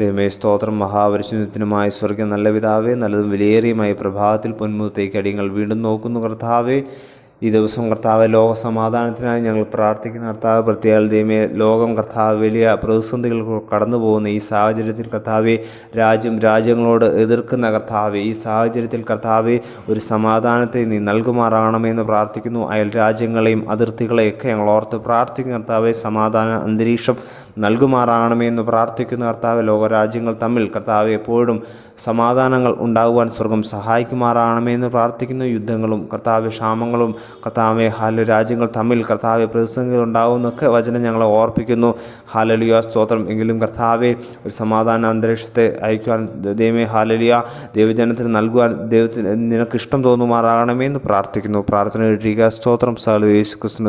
ദൈവമേ സ്തോത്രം. മഹാപരിശുദ്ധത്തിനുമായി സ്വർഗം നല്ല പിതാവേ നല്ലതും വിലയേറിയുമായി പ്രഭാതത്തിൽ പൊന്മുഖത്തേക്ക് അടിയങ്ങൾ വീണ്ടും നോക്കുന്നു കർത്താവേ. ഈ ദിവസം കർത്താവ് ലോക സമാധാനത്തിനായി ഞങ്ങൾ പ്രാർത്ഥിക്കുന്ന കർത്താവ് പ്രത്യേക ദൈവമേ ലോകം കർത്താവ് വലിയ പ്രതിസന്ധികൾ കടന്നു പോകുന്ന ഈ സാഹചര്യത്തിൽ കർത്താവെ രാജ്യം രാജ്യങ്ങളോട് എതിർക്കുന്ന കർത്താവ് ഈ സാഹചര്യത്തിൽ കർത്താവ് ഒരു സമാധാനത്തെ നീ നൽകുമാറാകണമെന്ന് പ്രാർത്ഥിക്കുന്നു. അയൽ രാജ്യങ്ങളെയും അതിർത്തികളെയൊക്കെ ഞങ്ങൾ ഓർത്ത് പ്രാർത്ഥിക്കുന്ന കർത്താവെ സമാധാന അന്തരീക്ഷം നൽകുമാറാകണമെന്ന് പ്രാർത്ഥിക്കുന്ന കർത്താവ്. ലോകരാജ്യങ്ങൾ തമ്മിൽ കർത്താവ് എപ്പോഴും സമാധാനങ്ങൾ ഉണ്ടാകുവാൻ സ്വർഗം സഹായിക്കുമാറാകണമെന്ന് പ്രാർത്ഥിക്കുന്നു. യുദ്ധങ്ങളും കർത്താവ് ക്ഷാമങ്ങളും കർത്താവെ ഹാലു രാജ്യങ്ങൾ തമ്മിൽ കർത്താവെ പ്രതിസന്ധികൾ ഉണ്ടാകുന്നൊക്കെ വചനം ഞങ്ങളെ ഓർപ്പിക്കുന്നു. ഹാലലിയ. സ്തോത്രം. എങ്കിലും കർത്താവെ ഒരു സമാധാന അന്തരീക്ഷത്തെ അയക്കുവാൻ ദൈവമേ ഹാലലിയ. ദൈവജനത്തിന് നൽകുവാൻ ദൈവത്തിന് നിനക്ക് ഇഷ്ടം തോന്നുമാറാകണമെന്ന് പ്രാർത്ഥിക്കുന്നു. പ്രാർത്ഥന ഇട്ടിരിക്കുക സ്തോത്രം. സാലു യേശു ക്രിസ്തു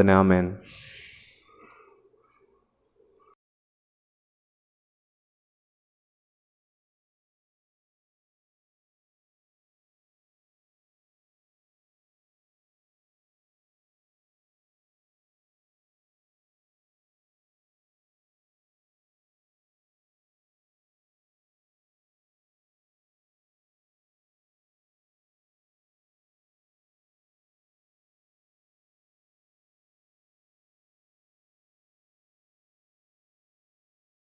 തന്നെ ആമേൻ.